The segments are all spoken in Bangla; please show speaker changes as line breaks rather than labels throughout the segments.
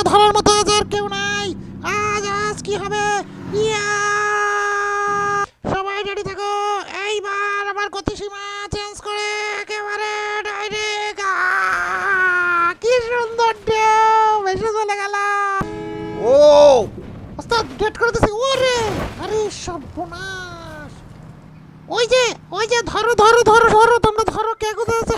আমাকে ধরার মতো আজ আর কেউ নাই। আজ আজ কি হবে? সবাই রেডি থাকো। এইবার আমার গতিসীমা চেঞ্জ করে একেবারে ডাইরেক্ট কি সুন্দর ঢেউ! ভেসে চলে গেলাম
ও!
ওস্তাদ ডেট করে দিছি ওরে! আরে, সর্বনাশ! ওই যে ওই যে, ধরো ধরো ধরো ধরো, তোমরা ধরো কে কোথায় আছে?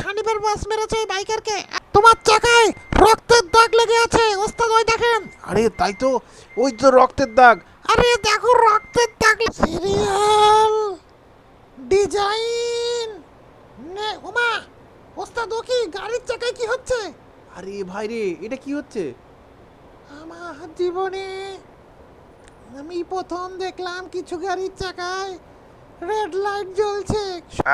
বাস মেরেছে বাইকারকে তোমার চাকায় রক্তের দাগ লেগে আছে ওস্তাদ ওই দেখেন।
আরে তাই তো ওই তো রক্তের দাগ।
আরে দেখো রক্তের দাগ সিরিয়াল ডিজাইন। নে ওমা ওস্তাদ ও কি গাড়ির চাকায় কি হচ্ছে?
আরে ভাই রে এটা কি হচ্ছে?
আমার জীবনে আমি প্রথম দেখলাম কিছু গাড়ির চাকায় রেড লাইট জ্বলছে।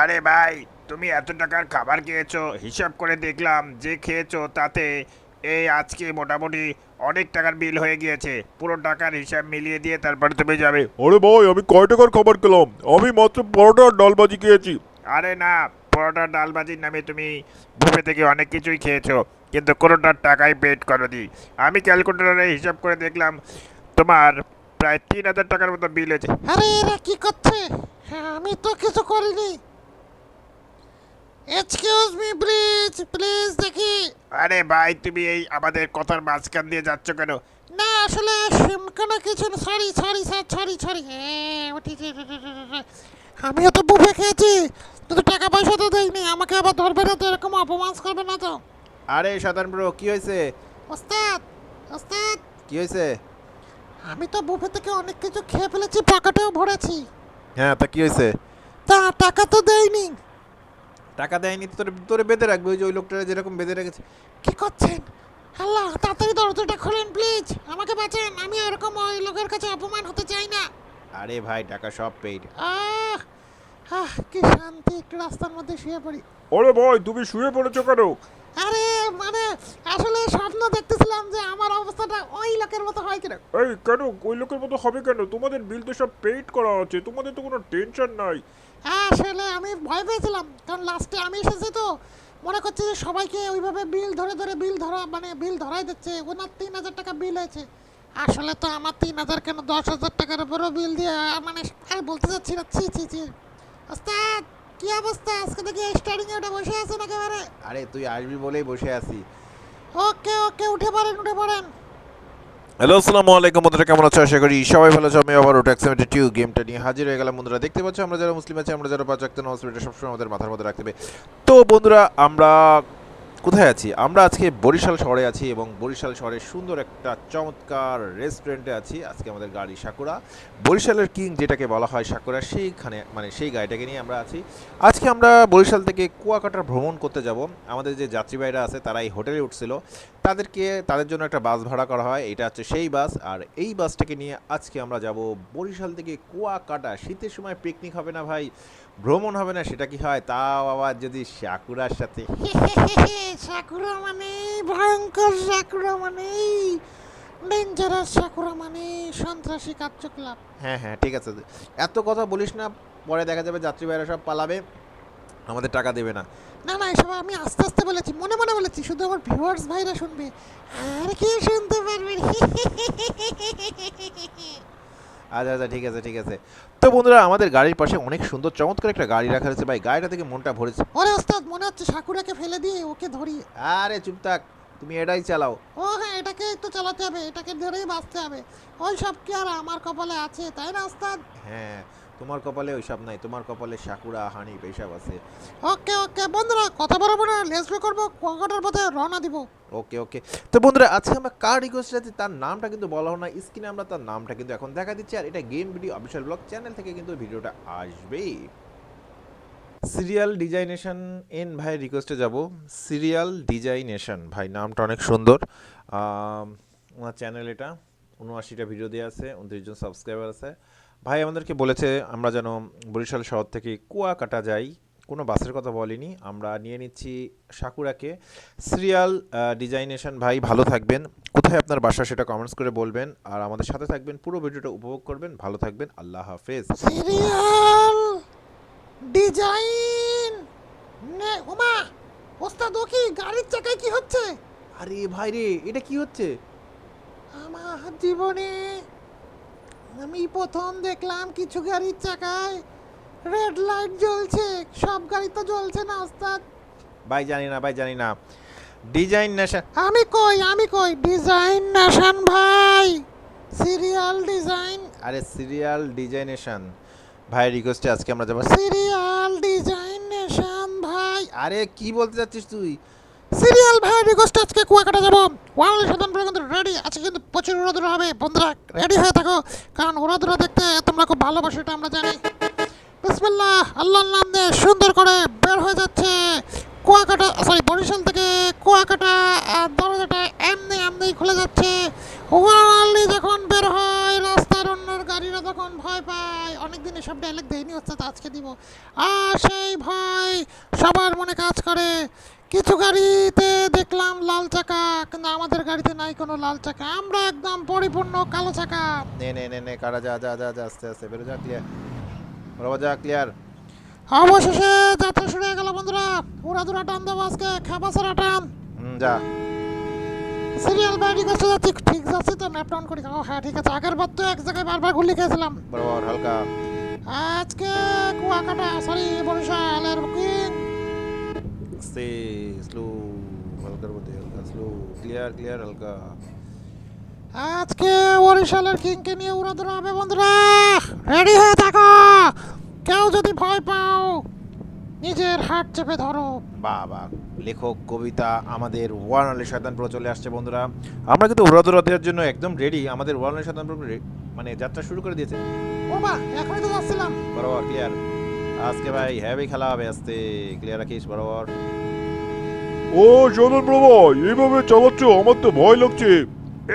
আরে ভাই তুমি এত টাকার খাবার খেয়েছো হিসাব করে দেখলাম যে খেয়েছো তাতে এই আজকে মোটামুটি অনেক টাকার বিল হয়ে গিয়েছে। পুরো টাকার হিসাব মিলিয়ে দিয়ে তারপরে তুমি যাবে।
আরে ভাই আমি কয় টাকার খাবার খেলাম? আমি মাত্র পরোটা আর ডাল ভাজি খেয়েছি।
আরে না পরোটা ডালবাজির নামে তুমি বুফে থেকে অনেক কিছুই খেয়েছো কিন্তু কোনোটার টাকাই পেড করনি। আমি ক্যালকুলেটারে হিসাব করে দেখলাম তোমার প্রায় তিন হাজার টাকার মতো বিল হয়েছে।
আরে এরা কি করছে? হ্যাঁ, আমি তো কিছু করিনি। এক্সকিউজ মি প্লিজ প্লিজ দেখি।
আরে ভাই তুমি এই আমাদের কথার মাঝখান দিয়ে যাচ্ছ কেন?
না আসলে কোনো কিছু sorry sorry sir sorry sorry হ্যাঁ আমিও তো বুফে খেয়েছি। কিন্তু টাকা পয়সা তো দেয়নি আমাকে আবার ধরবে না তো এরকম অপমান করবে না তো।
আরে শতান ব্রো কি হয়েছে?
ওস্তাদ ওস্তাদ।
কি হয়েছে?
আমি তো বুফে থেকে অনেক কিছু খেয়ে ফেলেছি পকেটেও ভরেছি।
হ্যাঁ তা কি হয়েছে?
তা টাকা তো দেয়নি
টাকা দেয়নি তো তোরে তোরে বেঁধে রাখবে ওই যে ওই লোকটা যেরকম বেঁধে রেখেছে।
কি করছেন? আল্লাহ তাড়াতাড়ি দরজাটা খোলেন প্লিজ আমাকে বাঁচান আমি এরকম ওই লোকের কাছে অপমান হতে চাই না।
আরে ভাই টাকা সব পেইড।
আহ আহ কি শান্তি একটু রাস্তার মধ্যে শুয়ে পড়ি।
আরে ভাই তুমি শুয়ে পড়েছো কেন?
আরে মানে আসলে স্বপ্ন দেখতেছিলাম যে আমার অবস্থাটা ওই লোকের মতো হয় কিনা।
এই কেন? ওই লোকের মতো হবে কেন? তোমাদের বিল তো সব পেইড করা আছে তোমাদের তো কোনো টেনশন নাই।
আসলে আমি ভয় পেয়েছিলাম। কারণ লাস্টে আমি এসেছি তো। মনে করছি যে সবাইকে ওইভাবে বিল ধরে ধরে বিল ধরা মানে বিল ধরাই দিচ্ছে। ওনার তিন হাজার টাকা বিল হয়েছে। আসলে তো আমার তিন হাজার কেন দশ হাজার টাকার উপরও বিল দিয়ে মানে আর বলতে চাচ্ছি না। ছি ছি ছি। ওস্তাদ কি অবস্থা? আজকে দেখি স্টার্টিং এ উঠে বসে আছেন একেবারে।
আরে তুই আসবি বলেই বসে আছি।
ওকে ওকে উঠে পড়েন উঠে পড়েন।
হ্যালো আসসালামু আলাইকুম বন্ধুরা, কেমন আছো? আশা করি সবাই ভালো আছো। আমি আবার সেভেন্টি টু গেমটা নিয়ে হাজির হয়ে গেলাম। বন্ধুরা, দেখতে পাচ্ছ, আমরা যারা মুসলিম আছি, আমরা যারা পাঁচ রাখতে হসপিটাল সবসময় আমাদের মাথার মধ্যে রাখতে হবে। তো বন্ধুরা, আমরা কোথায় আছি? আমরা আজকে বরিশাল শহরে আছি এবং বরিশাল শহরে সুন্দর একটা চমৎকার রেস্টুরেন্টে আছি। আজকে আমাদের গাড়ি সাকুরা। বরিশালের কিং যেটাকে বলা হয় সাকুরা, সেইখানে মানে সেই গাড়িটাকে নিয়ে আমরা আছি। আজকে আমরা বরিশাল থেকে কুয়াকাটা ভ্রমণ করতে যাব। আমাদের যে যাত্রীবাহীরা আছে, তারা এই হোটেলে উঠছিল। তাদেরকে, তাদের জন্য একটা বাস ভাড়া করা হয়। এটা হচ্ছে সেই বাস। আর এই বাসটাকে নিয়ে আজকে আমরা যাব বরিশাল থেকে কুয়াকাটা। শীতের সময় পিকনিক হবে না ভাই। ভ্রমণ হবে না সেটা কি হয় তাও আবার যদি সাকুরার সাথে
সাকুরা মানে ভয়ঙ্কর সাকুরা মানে ডেঞ্জারাস সাকুরা মানে সন্ত্রাসী কার্যকলাপ
হ্যাঁ হ্যাঁ ঠিক আছে এত কথা বলিস না পরে দেখা যাবে যাত্রীবাহীরা সব পালাবে আমাদের টাকা দেবে না
না না এসব আমি আস্তে আস্তে বলেছি মনে মনে বলেছি শুধু আমার ভিউয়ার্স ভাইরা শুনবে আর কি শুনতে পারবে
আচ্ছা আচ্ছা ঠিক আছে ঠিক আছে। তো বন্ধুরা আমাদের গাড়ির পাশে অনেক সুন্দর চমৎকার একটা গাড়ি রাখা রয়েছে। ভাই গাড়িটা থেকে মনটা ভরেছে।
ওরে ওস্তাদ মনে হচ্ছে সাকুরাকে ফেলে দিয়ে ওকে ধরি।
আরে চুপ থাক। তুমি এটাই চালাও।
ও হ্যাঁ এটাকে একটু চালাতে হবে। এটাকে ধরেই বাঁচতে হবে। ওই সব কি আর আমার কপালে আছে তাই না ওস্তাদ?
হ্যাঁ তোমার কপালে ওইসব নাই তোমার কপালে সাকুরা হানি পেশাব আছে।
ওকে ওকে বন্ধুরা কথা বলব না লেসবে করব কোয়াকাটার পথে রওনা দিব।
ওকে ওকে। তো বন্ধুরা আজকে আমরা কার রিকোয়েস্ট আছে তার নামটা কিন্তু বলা হলো না স্ক্রিনে আমরা তার নামটা কিন্তু এখন দেখা দিচ্ছি আর এটা game video official blog channel থেকে কিন্তু ভিডিওটা আসবেই সিরিয়াল ডিজাইনেশন এন ভাই রিকোয়েস্টে যাব। সিরিয়াল ডিজাইনেশন ভাই নামটা অনেক সুন্দর। ওনার চ্যানেল এটা উনআশিটা ভিডিও দেওয়া আছে উনত্রিশ জন সাবস্ক্রাইবার আছে। ভাই আমাদেরকে বলেছে আমরা যেন বরিশাল শহর থেকে কুয়াকাটা যাই। কোনো বাসের কথা বলিনি। আমরা নিয়ে নিচ্ছি সাকুরাকে। সিরিয়াল ডিজাইনেশন ভাই ভালো থাকবেন। কোথায় আপনার বাসা সেটা কমেন্টস করে বলবেন। আর আমাদের সাথে থাকবেন পুরো ভিডিওটা উপভোগ করবেন। ভালো থাকবেন আল্লাহ হাফেজ।
সিরিয়াল ডিজাইন নে ওমা ওস্তাদ ও কি গাড়ির চাকায় কি হচ্ছে?
আরে ভাই রে এটা কি হচ্ছে?
আমার জীবনে আমি প্রথম দেখলাম কিছু গাড়ির চাকায় রেড লাইট জ্বলছে। সব গাড়ি তো জ্বলছে না ওস্তাদ।
ভাই জানি না ভাই জানি না। ডিজাইন নেশা
আমি কই আমি কই? ডিজাইন নেশন ভাই। সিরিয়াল ডিজাইন
আরে সিরিয়াল ডিজাইনেশন ভাই রিকোয়েস্টে আজকে আমরা যাব
সিরিয়াল ডিজাইন নেশন ভাই।
আরে কি বলতে চাচ্ছিস তুই?
সিরিয়াল ভাই রিকোয়েস্ট আজকে কুয়াকাটা যাব। ওয়ার্ল্ড সাধারণ কিন্তু রেডি আজকে কিন্তু প্রচুর উড়াদুরা হবে। বন্ধুরা রেডি হয়ে থাকো, কারণ উড়াদুরা দেখতে তোমরা খুব ভালোবাসো, এটা আমরা জানি। বিসমিল্লাহ, আল্লাহর নাম দিয়ে সুন্দর করে বের হয়ে যাচ্ছে কুয়াকাটা সরি বরিশাল থেকে কুয়াকাটা দরজাটা এমনি এমনি খুলে যাচ্ছে। ওয়ার্ল্ডে যখন বের হয়, রাস্তার অন্যর গাড়িরা তখন ভয় পায়, অনেকদিন এসব ডায়লগ দেয়নি হচ্ছে আজকে দিব। আর সেই ভয় সবার মনে কাজ করে। কিছু গাড়িতে দেখলাম লাল চাকা কিন্তু আমাদের গাড়িতে নাই কোনো লাল চাকা। আমরা একদম পরিপূর্ণ কালো চাকা।
নে নে নে নে কারা যা যা যা যা আস্তে আস্তে বেরো যা ক্লিয়ার বরাবর যা ক্লিয়ার
অবশেষে যাত্রা শুরু হয়ে গেল বন্ধুরা। উড়াদুরা টান দেবো আজকে খাবাসারা টান।
হুম যা।
সিরিয়াল বাইরে কাছে যাচ্ছি ঠিক যাচ্ছি তো ম্যাপ ডাউন করি। ও হ্যাঁ ঠিক আছে। আগের বার তো এক জায়গায় বারবার গুলি খেয়েছিলাম।
বরাবর হালকা।
আজকে কুয়াকাটা সরি বরিশালের বুকিং।
আস্তে স্লো হালকার মধ্যে হালকা স্লো ক্লিয়ার ক্লিয়ার হালকা
আজকে বরিশালের কিংকে নিয়ে উড়াদুরা হবে বন্ধুরা। রেডি হয়ে থাকো। কেউ যদি ভয় পাও নিজের হাত চেপে ধরো।
বাহ লেখক কবিতা আমাদের ওয়ান আলী শয়তান প্রো চলে আসছে বন্ধুরা। আমরা কিন্তু উড়াদুরা দেওয়ার জন্য একদম রেডি আমাদের ওয়ান আলী শয়তান প্রো মানে যাত্রা শুরু করে দিয়েছে।
ও বা এখনই তো যাচ্ছিলাম।
বরাবর ক্লিয়ার আজকে ভাই হ্যাভি খেলা হবে আস্তে ক্লিয়ার রাখিস বরাবর।
ও শোনুন প্রভা এইভাবে চালাচ্ছ? আমার তো ভয় লাগছে।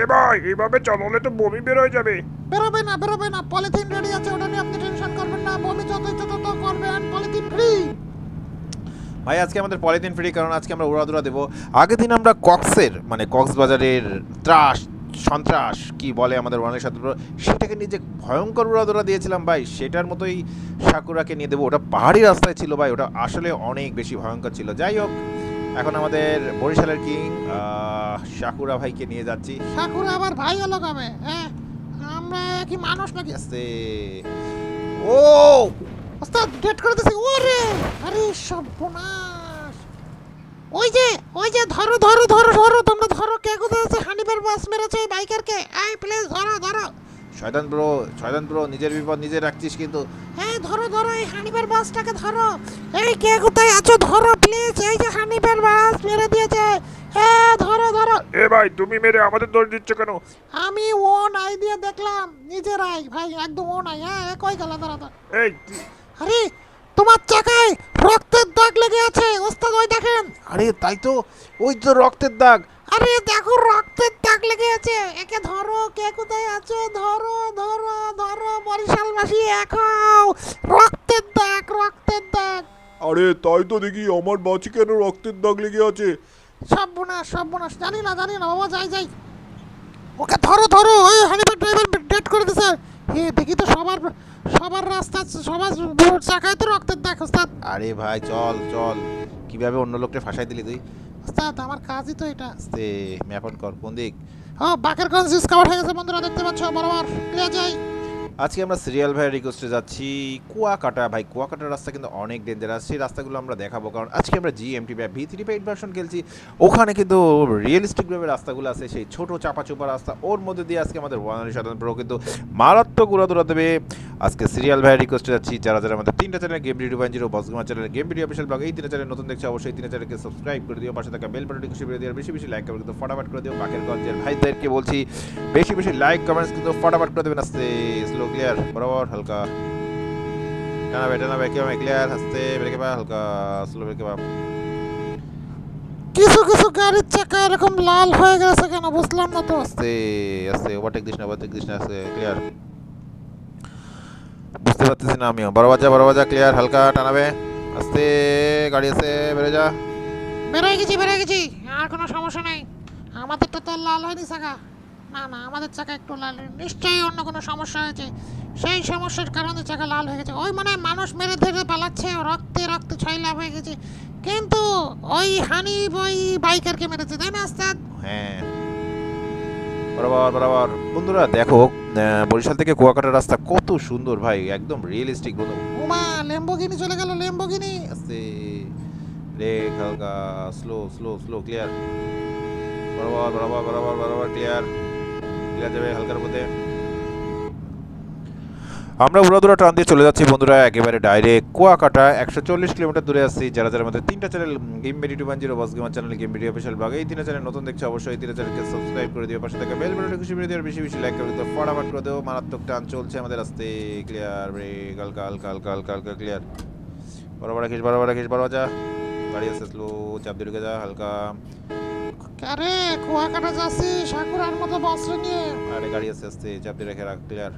এ ভাই এইভাবে চালালে তো বমি বের হয়ে যাবে।
বেরোবে না বেরোবে না। পলিথিন রেডি আছে ওটা নিয়ে আপনি টেনশন করবেন না। বমি যত ইচ্ছা তত করবেন পলিথিন ফ্রি
ভাই আজকে আমাদের পলিথিন ফ্রি কারণ আজকে আমরা উড়াদুরা দেবো। আগের দিন আমরা কক্সের মানে কক্সবাজারের ত্রাস সন্ত্রাস, কি বলে আমাদের ওয়ানের সাথে, সেটাকে নিয়ে যে ভয়ঙ্কর উড়াদুরা দিয়েছিলাম ভাই, সেটার মতোই সাকুরাকে নিয়ে দেবো। ওটা পাহাড়ি রাস্তায় ছিল ভাই, ওটা আসলে অনেক বেশি ভয়ঙ্কর ছিল। যাই হোক, এখন আমাদের বরিশালের কিং সাকুরা ভাইকে নিয়ে যাচ্ছি।
ঠাকুর আবার ভাই হলো কবে? হ্যাঁ আমরা কি মানুষ নাকি?
ও!
ওস্তাদ ডেট করে দিছি। ওরে! আরে, সর্বনাশ! ওই যে ওই যে ধরো ধরো ধরো ধরো তোমরা ধরো কে কোথায় আছে? হানিফের বাস মেরেছে ওই বাইকারকে। এই প্লিজ ধরো ধরো।
শয়তান ব্রো শয়তান ব্রো নিজের বিপদ নিজে রাখছিস কিন্তু।
এই ধরো ধরো এই হানিফের বাসটাকে ধরো। এই কে কোথায় আছো? ধরো প্লিজ এই যে হানিফের বাস মেরে দিয়েছে। হ্যাঁ ধরো ধরো।
এ ভাই তুমি মেরে আমাদের দোষ দিচ্ছ কেন?
আমি ও নাই দিয়ে দেখলাম নিজের আই ভাই একদম ও নাই হ্যাঁ এ কই গেল? দাঁড়া দাঁড়া
এই কি-
আরে তোমার চাকায় রক্তের দাগ লেগে আছে ওস্তাদ ওই দেখেন।
আরে তাই তো ওই তো রক্তের দাগ।
আরে দেখো রক্তের দাগ লেগে আছে। একে ধরো কে কোথায় আছো? ধরো ধরো ধরো বরিশাল বরিশালবাসী একাও রক্তের দাগ রক্তের দাগ।
আরে তাই তো দেখি আমার বাঁচি কেন রক্তের দাগ লেগে আছে?
সর্বনাশ সর্বনাশ জানি না জানি না বাবা যাই যাই। ওকে ধরো ধরো ওই হানিফার ড্রাইভার ডেট করে দিছে। হে দেখি তো সবার সবার রাস্তা সবার চাকায় তো রক্তের দাগ। ওস্তাদ
আরে ভাই চল চল। কীভাবে অন্য লোককে ফাঁসাই দিলি তুই?
ওস্তাদ আমার কাজই তো এটা।
আস্তে ম্যাপন কর কোন দিক?
হ্যাঁ বাকের গঞ্জ ডিসকাভার হয়ে গেছে বন্ধুরা দেখতে পাচ্ছ বরাবর। ক্লিয়ার যাই
আজকে আমরা সিরিয়াল ভাই রিকোয়েস্টে যাচ্ছি, কুয়াকাটা। ভাই, কুয়াকাটার রাস্তা কিন্তু অনেক ডেঞ্জারাস সেই রাস্তাগুলো আমরা দেখাবো, কারণ আজকে আমরা জিএমটি বা ভি থ্রি এইট ভার্সন খেলছি। ওখানে কিন্তু রিয়েলিস্টিকভাবে রাস্তাগুলো আছে, সেই ছোট চাপা চোপা রাস্তা। ওর মধ্যে দিয়ে আজকে আমাদের ওয়ানারি সাধারণ প্রো কিন্তু মারাত্মক উড়াদুরা দেবে। আজকে সিরিয়াল ভাই রিকোয়েস্টে যাচ্ছি, যারা যারা আমাদের তিনটা channel game video one zero বসগুমা channel game video official blog এই তিনটা চ্যানেল নতুন দেখছে অবশ্যই তিনটা চ্যানেলকে সাবস্ক্রাইব করে দিও। পাশে থাকা বেল বাটনটি খুশি করে দিও বেশি বেশি লাইক করে কিন্তু ফটাফট করে দিও। বাকের গঞ্জের ভাইদেরকে বলছি, বেশি বেশি লাইক কমেন্টস কিন্তু ফটাফট করে দেবেন। আস্তে স্লো ক্লিয়ার বরাবর হালকা। টানাবে টানাবে কেউ ক্লিয়ার আস্তে ব্রেকে পা হালকা স্লো ব্রেকে পা
কিছু কিছু গাড়ির চাকা এরকম লাল হয়ে গেছে কেন? বুঝলাম না তো।
আস্তে আস্তে ওভারটেক দিস না ওভারটেক দিস না আস্তে ক্লিয়ার বুঝতে পারতেছি না আমিও বড় বাজা বড় বাজা ক্লিয়ার হালকা টানাবে। আস্তে গাড়ি আছে বেরো যা।
বেরোয় গেছি বেরোয় গেছি। আর কোনো সমস্যা নেই। আমাদেরটা তো লাল হয়নি চাকা না না আমাদের চাকা একটু লাল নিশ্চয়ই অন্য কোনো সমস্যা হয়েছে। সেই সমস্যার কারণে চাকা লাল হয়ে গেছে। ওই মানে মানুষ মেরে ধরে পালাচ্ছে রক্তে রক্ত ছয়লা হয়ে গেছে। কিন্তু ওই হানি ওই বাইকারকে মেরেছে তাই না আস্তাদ
হ্যাঁ। বরাবর বরাবর। বন্ধুরা দেখো বরিশাল থেকে কুয়াকাটার রাস্তা কত সুন্দর ভাই একদম রিয়েলিস্টিক বন্ধু।
উমা লেম্বোগিনি চলে গেল লেম্বোগিনি
আস্তে ব্রেক হালকা স্লো স্লো স্লো ক্লিয়ার বরাবর বরাবর বরাবর বরাবর ক্লিয়ার ক্লিয়ার যাবে হালকার মধ্যে। আমরা উড়াদুরা টান দিয়ে চলে যাচ্ছি বন্ধুরা, একেবারে ডাইরেক্ট কুয়াকাটা, একশো চল্লিশ কিলোমিটার দূরে আসছি যারা যারা আমাদের তিনটা channel game BD two one zero boss gamer channel game BD official বাগে এই তিনটা চ্যানেল নতুন দেখছে অবশ্যই, এই তিনটা চ্যানেলকে সাবস্ক্রাইব করে দিও, পাশে থেকে বেল বাটনটা খুশি দিও বেশি বেশি লাইক করে দিও, ফটাফট করে দিও। মারাত্মক টান চলছে আমাদের, আসতে ক্লিয়ার ব্রেক হালকা হালকা হালকা হালকা হালকা ক্লিয়ার বরাবর রাখিস বরাবর রাখিস বরাবর যা গাড়ি আসতে স্লো চাপ দিয়ে ঢুকে যা, হালকা।
আরে কুয়াকাটা যাচ্ছি সাকুরার মতো বস্ত্র নিয়ে
আরে গাড়ি আসতে আসতে চাপ রেখে রাখ ক্লিয়ার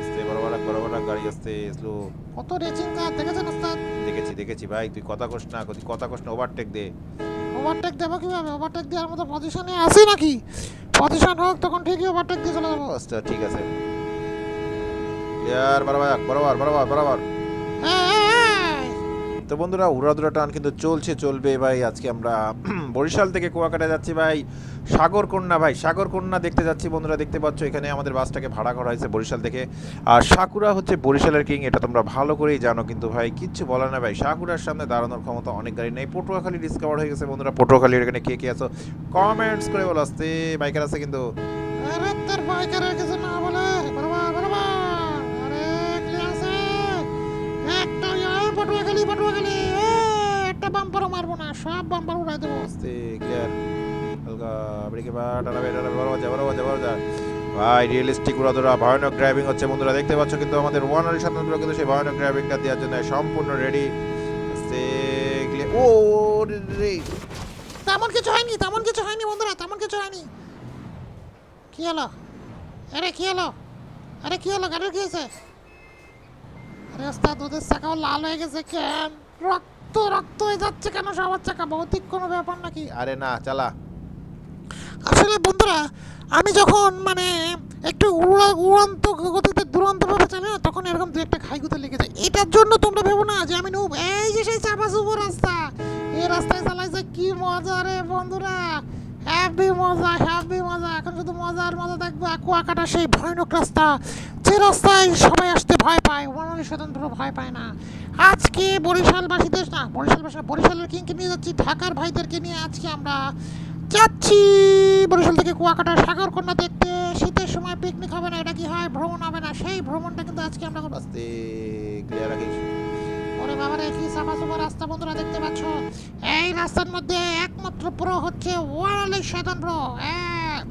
আস্তে বরাবর রাখ বরাবর রাখ গাড়ি আসতে স্লো
কত রেচিং কার দেখেছেন ওস্তাদ?
দেখেছি দেখেছি ভাই তুই কথা কোস না তুই কথা কোস না ওভারটেক দে।
ওভারটেক দেবো কীভাবে? ওভারটেক দেওয়ার মতো পজিশনে আছি নাকি? পজিশন হোক তখন ঠিকই ওভারটেক দিয়ে চলে যাব।
আচ্ছা ঠিক আছে। ক্লিয়ার বরাবর বরাবর বরাবর
এই।
তো বন্ধুরা, উড়াদুরা টান কিন্তু চলছে, চলবে। ভাই, আজকে আমরা বরিশাল থেকে কুয়াকাটা যাচ্ছি, ভাই। সাগর কন্যা ভাই সাগর কন্যা দেখতে যাচ্ছি, বন্ধুরা। দেখতে পাচ্ছ, এখানে আমাদের বাসটাকে ভাড়া করা হয়েছে বরিশাল থেকে। আর সাকুরা হচ্ছে বরিশালের কিং, এটা তোমরা ভালো করেই জানো কিন্তু, ভাই, কিচ্ছু বলার না, ভাই। সাকুরার সামনে দাঁড়ানোর ক্ষমতা অনেক গাড়ি নেই। পটুয়াখালী ডিসকভার হয়ে গেছে, বন্ধুরা। পটুয়াখালীর এখানে কে কে আছো? কমেন্টস করে বলো, আসতে। বাইকার আছে কিন্তু।
না বলে। এই পটুয়াখালী পটুয়াখালী একটা বাম্পারও মারবো না সব বাম্পার উড়াই দেবো।
আস্তে ক্লিয়ার হালকা ব্রেকে বা টানাবে টানাবে বড় বাজা বড় বাজা বড় বাজা ভাই রিয়েলিস্টিক উড়াদোড়া ভয়ানক ড্রাইভিং হচ্ছে বন্ধুরা দেখতে পাচ্ছ কিন্তু আমাদের ওয়ান আর সাধারণত কিন্তু সেই ভয়ানক ড্রাইভিংটা দেওয়ার জন্য সম্পূর্ণ রেডি আস্তে ক্লিয়ার ও রে।
তেমন কিছু হয়নি তেমন কিছু হয়নি বন্ধুরা তেমন কিছু হয়নি। কি হলো? আরে কি হলো? আরে কি হলো? গাড়ির কি হয়েছে? আরে ওস্তাদ ওদের চাকাও লাল হয়ে গেছে কেন? রক্ত রক্ত হয়ে যাচ্ছে কেন সবার চাকা? ভৌতিক কোনো ব্যাপার নাকি?
আরে না চালা।
আসলে বন্ধুরা আমি যখন মানে একটু উড়া উড়ান্ত গতিতে দুরন্তভাবে চালাই না তখন এরকম দু একটা খাইগুতে লেগে যায়। এটার জন্য তোমরা ভেবো না যে আমি নুব এই যে সেই চাপা শুভ রাস্তা এই রাস্তায় চালাইছে কি মজা রে বন্ধুরা। হ্যাপি মজা হ্যাপি মজা। এখন শুধু মজার মজা দেখব কুয়াকাটা সেই ভয়ানক রাস্তা। যে রাস্তায়, সবাই আসতে ভয় পায় ওনার স্বতন্ত্র ভয় পায় না। আজকে বরিশালবাসীদের না, বরিশালবাসী, বরিশালের কিংকে নিয়ে যাচ্ছি, ঢাকার ভাইদেরকে নিয়ে আজকে আমরা যাচ্ছি। বরিশাল থেকে কুয়াকাটা সাগর কন্যা দেখতে। শীতের সময় পিকনিক হবে না, এটা কি হয়? ভ্রমণ হবে না, সেই ভ্রমণটা কিন্তু আজকে আমরা করব।
ক্লিয়ার রাখিস।
ওরে কি সাফা রাস্তা বন্ধুরা দেখতে পাচ্ছ? এই রাস্তার মধ্যে একমাত্র প্রো হচ্ছে ওয়ারালি শয়তান প্রো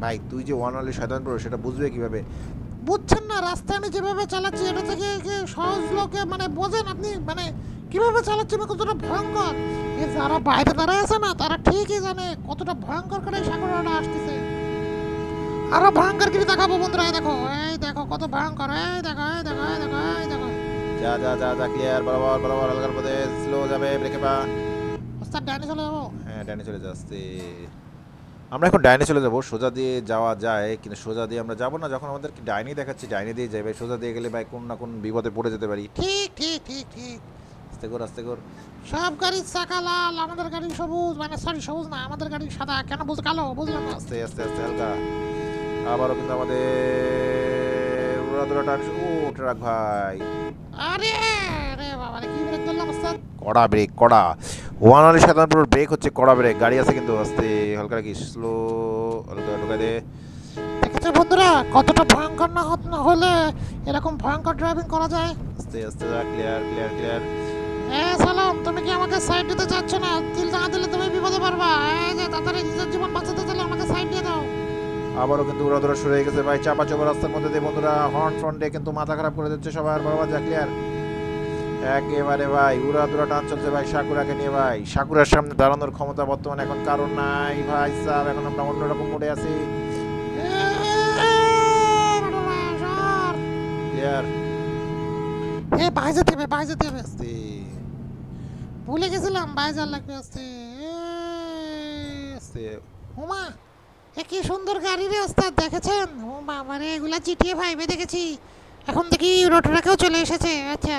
ভাই, তুই যে ওয়ান অনলি শয়তান প্রো সেটা বুঝবে কীভাবে?
বুঝছেন না রাস্তা আমি যেভাবে চালাচ্ছি এটা থেকে সহজ লোকে মানে বোঝেন আপনি? মানে কীভাবে চালাচ্ছি আমি কতটা ভয়ঙ্কর? যারা বাইরে দাঁড়ায় আছে না তারা ঠিকই জানে কতটা ভয়ঙ্কর করে সাগরটা আসতেছে। আরও ভয়ঙ্কর গিরি দেখাবো বন্ধুরা দেখো এই দেখো কত ভয়ঙ্কর এই দেখো এই দেখো এই দেখো এই দেখো।
যা যা যা যা ক্লিয়ার বরাবর বরাবর হালকার মধ্যে স্লো যাবে ব্রেকে পা।
ওস্তাদ ডাইনে চলে যাব?
হ্যাঁ ডাইনে চলে যাচ্ছে। আমরা এখন ডাইনে চলে যাব। সোজা দিয়ে যাওয়া যায়, কিন্তু সোজা দিয়ে আমরা যাব না। যখন আমাদের ডাইনি দেখাচ্ছি, ডাইনে দিয়ে যাই ভাই। সোজা দিয়ে গেলে ভাই কোন না কোন বিপদে পড়ে যেতে পারি।
ঠিক ঠিক ঠিক ঠিক।
আস্তে কর আস্তে কর।
সব গাড়ির চাকা লাল, আমাদের গাড়ি সবুজ। মানে সরি সবুজ না, আমাদের গাড়ি সাদা। কেন বুঝ কালো? বুঝলাম না
আস্তে আস্তে আস্তে, হালকা। আবারও কিন্তু আমাদের ও, ট্রাক ভাই।
আরে আরে বাবা কি ব্রেক দিলাম ওস্তাদ?
কড়া ব্রেক কড়া। ওয়ান অনলি সাধারণপুর ব্রেক হচ্ছে কড়া ব্রেক গাড়ি আছে কিন্তু আস্তে হালকা রাখিস। স্লো হালকা ঢোকা দে।
দেখেছ বন্ধুরা কতটা ভয়ঙ্কর না হত না হলে এরকম ভয়ঙ্কর ড্রাইভিং করা যায়?
আস্তে আস্তে ক্লিয়ার ক্লিয়ার ক্লিয়ার
এ সালাম তুমি কি আমাকে সাইড দিতে চাচ্ছ না? তিল না দিলে তুমি বিপদে পারবা এই যে তাড়াতাড়ি নিজের জীবন বাঁচাতে চাইলে আমাকে সাইড দিয়ে দাও।
আবারও কিন্তু উড়াদুরা শুরু হয়ে গেছে। ভাই চাপা চাপা রাস্তার মধ্যে দিয়ে বন্ধুরা হর্ন ফ্রন্টে কিন্তু মাথা খারাপ করে দিচ্ছে সবার। বাবা যা ক্লিয়ার একেবারে ভাই উড়াদুরা টান চলছে ভাই সাকুরাকে নিয়ে ভাই। সাকুরার সামনে দাঁড়ানোর ক্ষমতা বর্তমানে এখন কারণ নাই ভাই সাহেব এখন আমরা অন্যরকম মোডে আছি।
এ, এ বাইরে দেবে বাইরে দেবে ভুলে গেছিলাম বাইজার লাগবে আসতে।
আস্তে।
হুমা এ কি সুন্দর গাড়ি রে ওস্তাদ দেখেছেন? ও বাবা রে এগুলা জিটিএ ফাইভে দেখেছি। এখন দেখি রোটোরাকেও চলে এসেছে। আচ্ছা।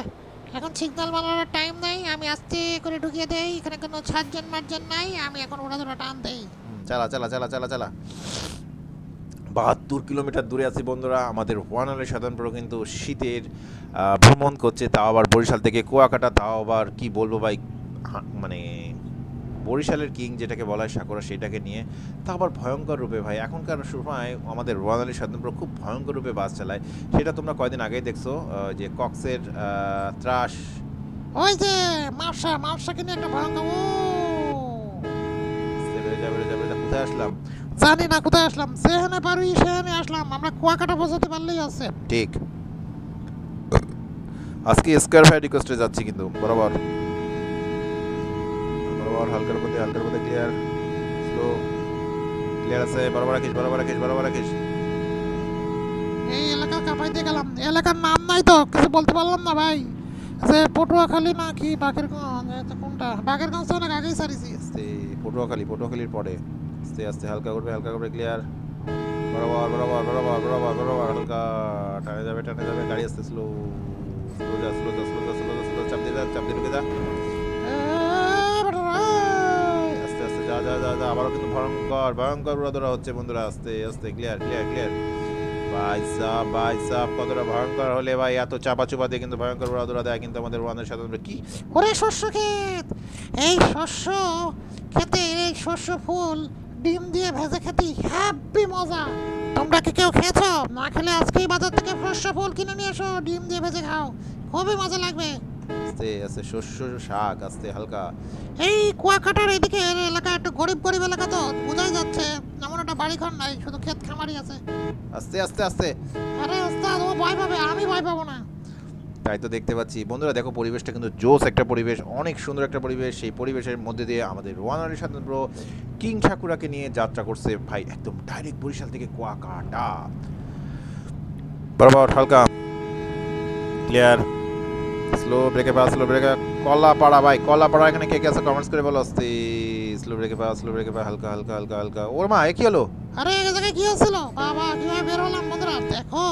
এখন সিগন্যাল বানানোর টাইম নাই, আমি আস্তে করে ঢুকিয়ে দেই, এখানে কোনো ছাড়জন মারজন নাই, আমি এখন ওরা ধরা টান দেই।
চালা চালা চালা চালা চালা। বাহাত্তর কিলোমিটার দূরে আছি বন্ধুরা, আমাদের ওয়ানালের সাধারণপুর কিন্তু শীতের ভ্রমণ করছে, তাও আবার বরিশাল থেকে কুয়াকাটা, তাও আবার কি বলব ভাই মানে বরিশালের কিং যেটাকে বলা হয় সাকুরা সেটাকে নিয়ে। তা আবার ভয়ঙ্কর রূপে ভাই এখনকার সময় আমাদের রোয়াল সাধারণপুর খুব ভয়ঙ্কর রূপে বাস চালায়। সেটা তোমরা কয়দিন আগেই দেখছ যে কক্সের ত্রাস।
ওই যে মার্শা মার্শাকে নিয়ে একটা ভয়ঙ্কর।
কোথায় আসলাম?
জানি না কোথায় আসলাম সেখানে পারি সেখানে আসলাম। আমরা কুয়াকাটা বোঝাতে পারলেই আছে।
ঠিক। আজকে স্কোয়ার ফায়ার রিকোয়েস্টে যাচ্ছি কিন্তু বরাবর। বরাবর হালকার মধ্যে হালকার মধ্যে ক্লিয়ার স্লো ক্লিয়ার আছে। বরাবর রাখিস বরাবর রাখিস বরাবর রাখিস।
এই এলাকা কাপাইতে গেলাম। এলাকার নাম নাই তো কিছু বলতে পারলাম না ভাই। যে পটুয়াখালী না কি বাকেরগঞ্জ কোনটা? বাকেরগঞ্জ তো অনেক আগেই সারিছি
আস্তে পটুয়াখালী পটুয়াখালীর পরে। আস্তে আস্তে হালকা করবে হালকা করবে ক্লিয়ার বরাবর বরাবর বরাবর বরাবর বরাবর হালকা। টানে যাবে টানে যাবে। গাড়ি আসতে স্লো স্লো যা স্লো যা স্লো যা স্লো যা স্লো চাপ দিয়ে যা চাপ দিয়ে ঢুকে যা। যা যা আবারও কিন্তু ভয়ঙ্কর ভয়ঙ্কর উড়াদোড়া হচ্ছে বন্ধুরা, আস্তে আস্তে ক্লিয়ার ক্লিয়ার ক্লিয়ার ভাই সাহ ভাই সাহ কতটা ভয়ঙ্কর হলে ভাই, এত চাপা চুপা দিয়ে কিন্তু ভয়ঙ্কর উড়াদোড়া দেয় কিন্তু আমাদের ওয়ানের আমরা কি?
ওরে শস্য ক্ষেত! এই শস্য খেতে এই শস্য ফুল ডিম দিয়ে ভেজে খেতে হ্যাপি মজা। তোমরা কি কেউ খেয়েছো? না খেলে আজকেই বাজার থেকে শস্য ফুল কিনে নিয়ে এসো, ডিম দিয়ে ভেজে খাও। খুবই মজা লাগবে।
আস্তে আস্তে শস্য শাক আস্তে হালকা।
এই কুয়াকাটার এদিকে এলাকা একটু গরিব গরিব এলাকা তো বোঝাই যাচ্ছে যেমন একটা বাড়ি ঘর নাই শুধু ক্ষেত খামারি আছে।
আস্তে আস্তে আস্তে।
আরে ওস্তাদ ও ভয় পাবে আমি ভয় পাবো না।
তাই তো দেখতে পাচ্ছি। বন্ধুরা দেখো পরিবেশটা কিন্তু জোস একটা পরিবেশ অনেক সুন্দর একটা পরিবেশ। সেই পরিবেশের মধ্যে দিয়ে আমাদের ওয়ানারি স্বাতন্ত্র কিং ঠাকুরাকে নিয়ে যাত্রা করছে। ভাই একদম ডাইরেক্ট বরিশাল থেকে কুয়াকাটা। বরাবর হালকা। ক্লিয়ার স্লো ব্রেকে পা স্লো ব্রেকে কলা পাড়া ভাই কলা পাড়া এখানে কে কে আছে? কমেন্টস করে বলো। আস্তে স্লো ব্রেকে পা স্লো ব্রেকে পা হালকা হালকা হালকা হালকা। ওর মা এ কি হলো?
আরে এই জায়গায় কি হচ্ছিল? বাবা কীভাবে বের হলাম বন্ধুরা? দেখো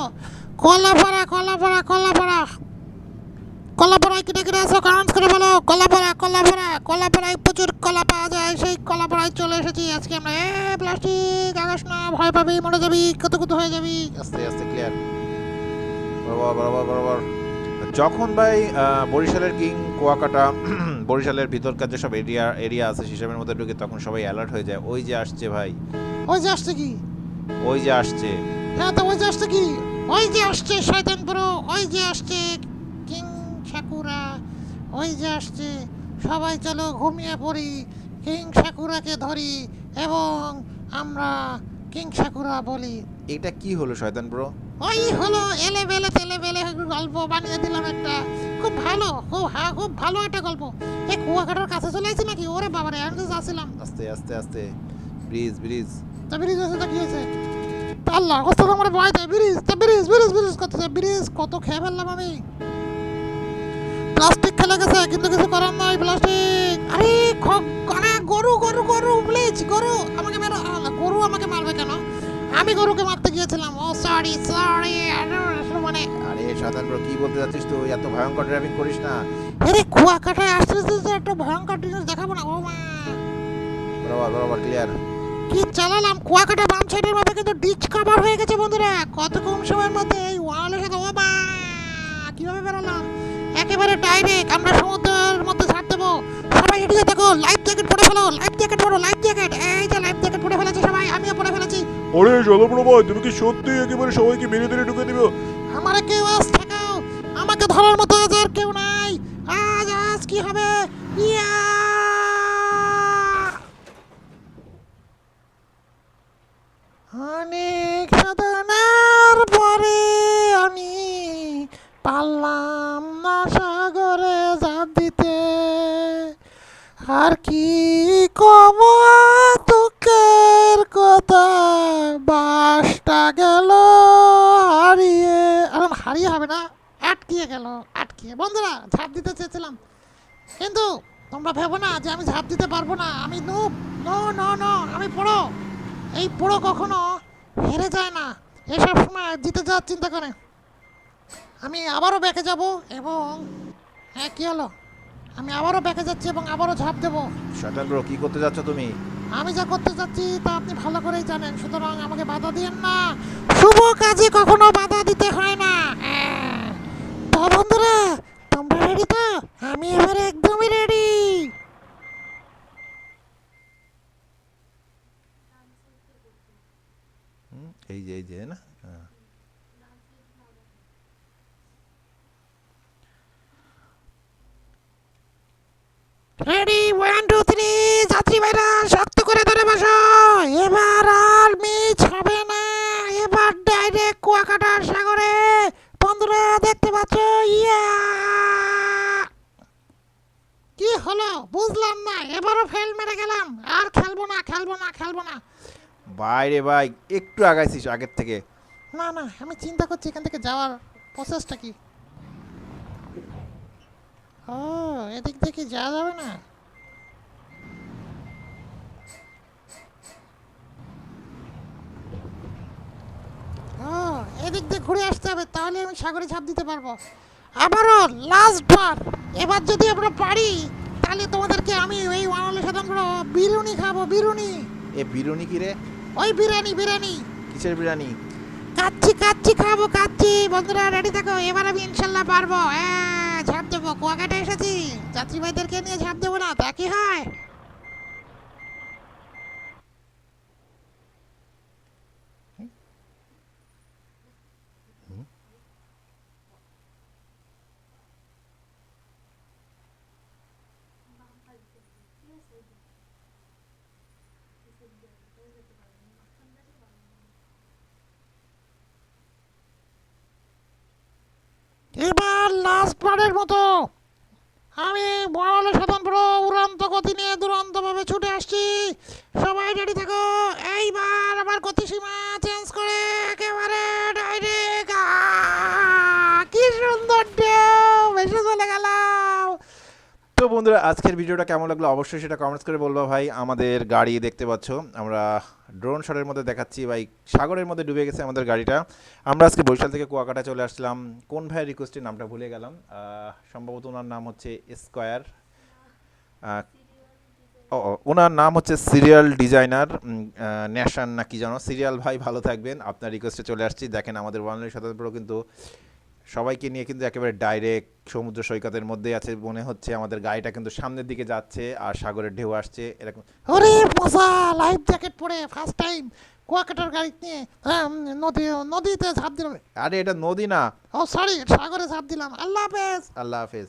কলাপাড়া কলাপাড়া কলাপাড়া। কলাপাড়ায় কিনে কিনে আসো কাউন্ট করে বলো। কলাপাড়া কলাপাড়া কলাপাড়ায় প্রচুর কলা পাওয়া যায়। সেই কলাপাড়ায় চলে এসেছি। আজকে আমরা এ প্লাস্টিক আকাশ না ভয় পাবি মরে যাবি কত কত হয়ে যাবি।
আস্তে আস্তে ক্লিয়ার বরাবর বরাবর বরাবর। যখন ভাই বরিশালের কিং কুয়াকাটা বরিশালের ভিতরকার যেসব এরিয়া এরিয়া আছে সেসবের মধ্যে ঢুকে তখন সবাই অ্যালার্ট হয়ে যায়। ওই যে আসছে ভাই।
ওই যে আসছে কি?
ওই যে আসছে।
হ্যাঁ তো ওই যে আসছে কি? ওই যে আসছে শয়তান পুরো ওই যে আসছে কিং সাকুরা ওই যে আসছে সবাই চলো ঘুমিয়ে পড়ি কিং সাকুরাকে ধরি এবং আমরা কিং সাকুরা বলি।
এটা কি হলো শয়তান ব্রো
ওই হলো এলে বেলে তেলে বেলে গল্প বানিয়ে দিলাম একটা। খুব ভালো খুব হা খুব ভালো একটা গল্প। এই কুয়াকাটার কাছে চলে আসছি নাকি? ওরে বাবারে আমি তো যাচ্ছিলাম।
আস্তে আস্তে আস্তে। Bridge bridge.
তা ব্রিজ আছে তা কি হয়েছে? আল্লাহ ওস্তাদ আমার ভয় দেয়। ব্রিজ তা ব্রিজ ব্রিজ ব্রিজ কত ব্রিজ কত খেয়ে ফেললাম আমি। প্লাস্টিক খেলে গেছে কিন্তু কিছু করার নাই প্লাস্টিক। আরে খক গরু গরু গরু প্লিজ গরু। আমাকে মেরো গরু আমাকে মারবে কেন? আমি গরুকে মারতে গিয়েছিলাম। ও সরি সরি মানে।
আরে ব্রো কি বলতে যাচ্ছিস তুই? এত ভয়ঙ্কর ড্রাইভিং করিস না।
আরে কুয়াকাটায় আসতে আসতে একটা ভয়ঙ্কর জিনিস দেখাবো না। ও মা।
বরাবর বরাবর ক্লিয়ার
কি চালালাম? কুয়াকাটা বাম সাইডের মধ্যে কিন্তু ডিচ কভার হয়ে গেছে বন্ধুরা। কত কম সময়ের মধ্যে এই ওয়ালের সাথে ও মা কীভাবে বেরোলাম? একেবারে ডাইরেক্ট আমরা সমুদ্রের মধ্যে ছাড় দেবো। সবাই রেডি থাকো লাইফ জ্যাকেট পরে ফেলো লাইফ জ্যাকেট পরো লাইফ জ্যাকেট এই
আরে জলপ্রভা তুমি কি সত্যি একেবারে সবাইকে মেরে ধরে ঢুকে
কেউ থাকাও, আমাকে ধরার মতো আজ আর কেউ নাই। আজ আজ কি হবে? ইয়া! অনেক সাধনার পরে আমি পারলাম না সাগরে ঝাঁপ দিতে। আর কি কব বাসটা গেল, হারিয়ে হারিয়ে হবে না, আটকিয়ে গেল, আটকিয়ে। বন্ধুরা, ঝাঁপ দিতে চেয়েছিলাম। কিন্তু তোমরা ভেবো না যে আমি ঝাঁপ দিতে পারব না। আমি নুব নো নো নো আমি পড়ো এই পড়ো কখনো হেরে যায় না। এসব সময় জিতে যাওয়ার চিন্তা করে। আমি আবারও ব্যাকে যাব এবং হ্যাঁ কী হলো? আমি আবারও ব্যাকে যাচ্ছি এবং আবারও ঝাঁপ দেবো।
শয়তান ব্রো কি করতে যাচ্ছ তুমি?
আমি যা করতে যাচ্ছি তা আপনি ভালো করেই জানেন সুতরাং আমাকে বাধা দিয়েন না। শুভ কাজে কখনো বাধা দিতে হয় না। তো বন্ধুরা তোমরা রেডি তো? আমি এবারে একদমই রেডি
হুম, এই যে এই যে না হ্যাঁ।
রেডি ওয়ান টু থ্রি যাত্রী ভাইরা শক্ত করে ধরে বসো। এবার আর মিস হবে না। এবার ডাইরেক্ট কুয়াকাটার সাগরে। বন্ধুরা দেখতে পাচ্ছ? ইয়া! কি হলো? বুঝলাম না। এবারও ফেল মেরে গেলাম। আর খেলব না খেলব না খেলব না।
বাইরে ভাই একটু আগাইছিস আগের থেকে।
না না আমি চিন্তা করছি এখান থেকে যাওয়ার প্রসেসটা কি? ও এদিক থেকে যাওয়া যাবে না? ও এদিক দিয়ে ঘুরে আসতে হবে তাহলে আমি সাগরে ঝাঁপ দিতে পারব। আবারও লাস্ট বার। এবার যদি আমরা পারি তাহলে তোমাদেরকে আমি এই ওয়ানলে সাধারণ বিরুনি খাব বিরুনি।
এ বিরিয়ানি কি রে?
ওই বিরিয়ানি বিরিয়ানি।
কিসের বিরিয়ানি?
কাচ্ছি কাচ্ছি খাব কাচ্ছি বন্ধুরা রেডি থাকো? এবার আমি ইনশাল্লাহ পারব। হ্যাঁ ঝাঁপ দেবো। কুয়াকাটা এসেছি। যাত্রী ভাইদেরকে নিয়ে ঝাঁপ দেবো না? তা কি হয়? এবার লাস্ট বারের মতো। আমি বড় সাধন পুরো উড়ান্ত গতি নিয়ে দুরন্তভাবে ছুটে আসছি। সবাই রেডি থাকো। এইবার আবার গতিসীমা চেঞ্জ করে একেবারে ডাইরেক্ট কি সুন্দর ঢেউ, ভেসে চলে গেলাম।
তো বন্ধুরা, আজকের ভিডিওটা কেমন লাগল? অবশ্যই সেটা কমেন্টস করে বলব ভাই। আমাদের গাড়ি দেখতে পাচ্ছ। আমরা ড্রোন শটের মধ্যে দেখাচ্ছি, ভাই। সাগরের মধ্যে ডুবে গেছে আমাদের গাড়িটা। আমরা আজকে বরিশাল থেকে কুয়াকাটা চলে আসলাম। কোন ভাইয়ের রিকোয়েস্টের নামটা ভুলে গেলাম? সম্ভবত ওনার নাম হচ্ছে স্কোয়ার ও ওনার নাম হচ্ছে সিরিয়াল ডিজাইনার ন্যাশন না কি জানো সিরিয়াল ভাই, ভালো থাকবেন। আপনার রিকোয়েস্টে চলে আসছি। দেখেন আমাদের ওয়ানলি শতাব্দী কিন্তু সবাইকে নিয়ে কিন্তু একেবারে ডাইরেক্ট সমুদ্র সৈকতের মধ্যে আছে মনে হচ্ছে। আমাদের গাড়িটা কিন্তু সামনের দিকে যাচ্ছে আর সাগরের ঢেউ আসছে এরকম।
ওরে মজা! লাইফ জ্যাকেট পরে ফার্স্ট টাইম কুয়াকাটার গাড়ি নিয়ে হ্যাঁ, নদী নদীতে ঝাঁপ দিলাম।
আরে এটা নদী না।
ও সরি সাগরে ঝাঁপ দিলাম। আল্লাহ হাফেজ।
আল্লাহ হাফেজ।